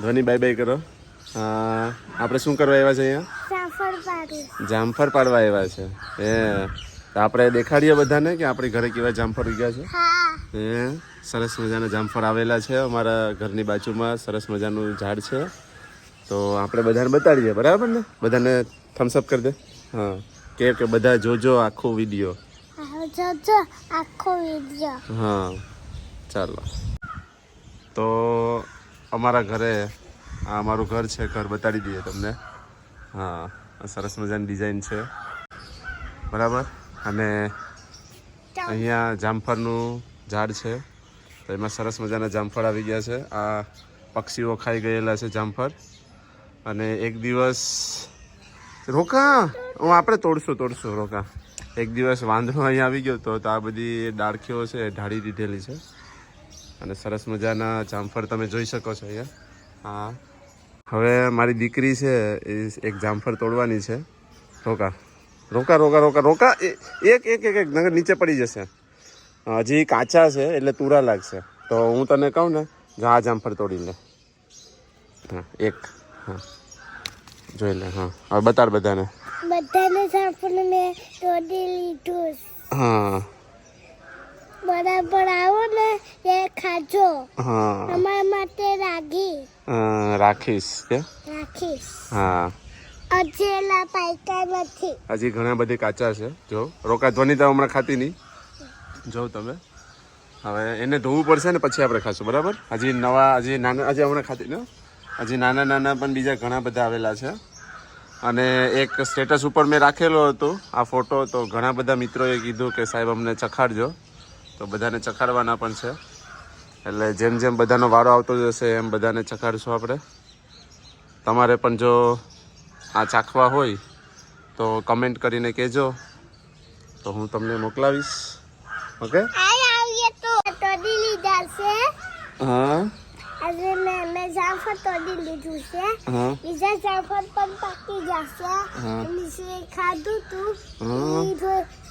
ધ્વની bye bye કરો. આપણે શું કરવા આવ્યા છે અહીંયા? જામફળ પાડવા આવ્યા છે. એ તો આપણે દેખાડીએ બધાને કે આપણી ઘરે કેવા જામફળ ઉગ્યા છે? એ સરસ મજાના જામફળ આવેલા છે અમારા ઘરની બાજુમાં. સરસ મજાનું ઝાડ છે. તો આપણે બધાને બતાડીએ બરાબર ને? બધાને થમ્સઅપ કરી દે. હા. કે કે બધા જોજો આખો વીડિયો જોજો આખો વીડિયો હા. ચાલો. તો અમારા ઘરે, આ અમારું ઘર છે, ઘર બતાડી દઈએ તમને. હા, સરસ મજાની ડિઝાઇન છે. બરાબર? અને અહીંયા જામફળનું ઝાડ છે. તો એમાં સરસ મજાના જામફળ આવી ગયા છે. આ પક્ષીઓ ખાઈ ગયેલા છે જામફળ. અને એક દિવસ, રોકા, હું આપણે તોડશું તોડશું, રોકા. એક દિવસ વાંદરો અહીંયા આવી ગયો તો આ બધી ડાળખીઓ છે ઢાળી દીધેલી છે. અને સરસ મજાના જામફળ તમે જોઈ શકો છો અહીંયા. હા. હવે મારી દીકરી છે એ એક જામફળ તોડવાની છે. રોકા. રોકા રોકા રોકા રોકા. એક એક એક એક નગર નીચે પડી જશે. હજી કાચા છે એટલે તુરા લાગશે. તો હું તને કહું ને જો આ જામફળ તોડી લે. હા એક. હા. જોઈ લે હા. હવે બતાડ બધાને. બધાને જામફળ મેં તોડી લીધું. હા. બરાબર આવો ને ખાજો. હા. અમારા માટે રાગી. રાખીશ કે? રાખીશ. હા. અજેલા પાઈકા નથી. હજી ઘણા બધી કાચા છે. જો રોકા ધ્વનિ તો હમણાં ખાતી નહીં. જો તમે. હવે એને ધોવું પડશે ને પછી આપણે ખાશું બરાબર? હજી નવા હજી નાના હજી હમણાં ખાતી ને? હજી નાના નાના પણ બીજા ઘણા બધા આવેલા છે. અને એક સ્ટેટસ ઉપર મેં રાખેલો હતો આ ફોટો તો ઘણા બધા મિત્રોએ કીધું કે સાહેબ અમને ચખાડજો. તો બધાને ચખાડવાના પણ છે. એટલે જેમ જેમ બધાનો વારો આવતો જશે એમ બધાને ચખાડીશું આપણે. તમારે પણ જો આ ચાખવા હોય તો કમેન્ટ કરીને કહેજો. તો હું તમને મોકલાવીશ. ઓકે? હા. આજે મેં મેં જાફર તોડી લીધું છે. બીજા જાફર પણ પાકી જશે. નીચે ખાધું તું.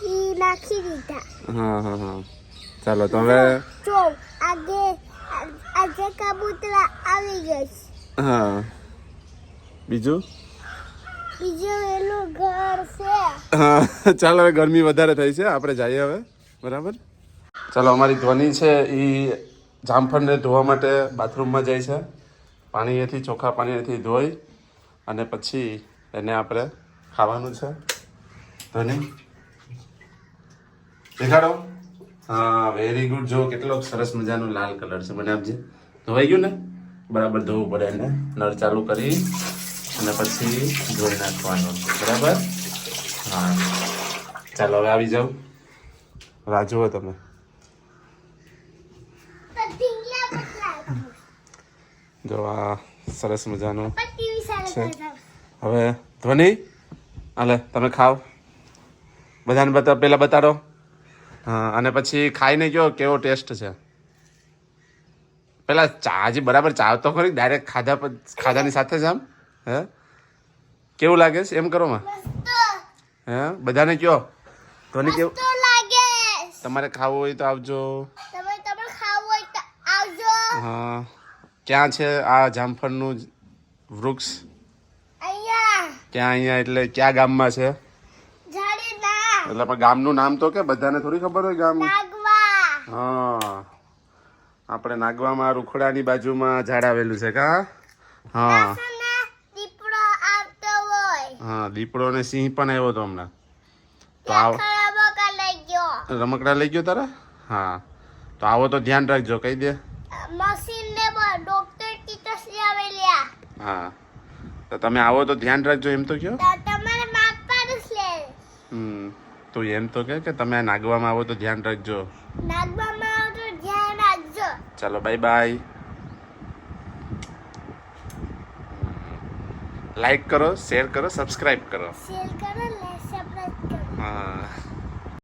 ઈ નાખી દીધા. હા હા હા. ચાલો તો હવે આગે આજે કબૂતરા આવી ગયા. હા. બીજું? બીજું એનું ઘર છે. હા. ચાલો હવે ગરમી વધારે થઈ છે. આપણે જઈએ હવે. બરાબર? ચાલો અમારી ધ્વનિ છે એ જામફળને ધોવા માટે બાથરૂમમાં જાય છે. પાણીએથી ચોખ્ખા પાણીએથી ધોઈ અને પછી એને આપણે ખાવાનું છે. ધ્વનિ. દેખાડો. હા વેરી ગુડ જો કેટલો સરસ મજાનો લાલ કલર છે. મને આપજે. ધોવાઈ ગયું ને? બરાબર ધોવું પડે એને. નળ ચાલુ કરી અને પછી ધોઈ નાખવાનું બરાબર? હા. ચાલો, હવે આવી જાઓ. રાહ જુઓ તમે. જો, આ સરસ મજાનું છે. હવે ધ્વનિ. હાલે, તમે ખાઓ. બધાને બતા પહેલાં બતાડો. હા અને પછી ખાઈને કયો કેવો ટેસ્ટ છે? પેલા ચા હજી બરાબર ચા તો ખરી ડાયરેક્ટ ખાધા ખાધાની સાથે જ આમ હે? કેવું લાગે છે? એમ કરો માં. હે? બધાને કયો ધોની કેવું? લાગે. તમારે ખાવું હોય તો આવજો. તમે તમે ખાવું હોય તો આવજો. હા. ક્યાં છે આ જામફળનું વૃક્ષ? ક્યાં અહીંયા એટલે ક્યાં ગામમાં છે? એટલે પણ ગામનું નામ તો કે બધાને થોડી ખબર હોય ગામ હા. આપણે નાગવામાં રૂખડાની બાજુમાં ઝાડ આવેલું છે કા? હા. હા દીપડો ને સિંહ પણ આવ્યો હતો હમણાં. તો આવ. રમકડા લઈ ગયો તારા? હા. તો આવો તો ધ્યાન રાખજો કહી દે. હા. તો તમે આવો તો ધ્યાન રાખજો એમ તો કયો. હમ. તો એમ તો કે તમે નાગવામાં આવો તો ધ્યાન રાખજો. નાગવામાં આવો તો ધ્યાન રાખજો. ચાલો બાય બાય લાઈક કરો શેર કરો સબસ્ક્રાઈબ કરો. શેર કરો લાઈક સબસ્ક્રાઇબ કરો. હા.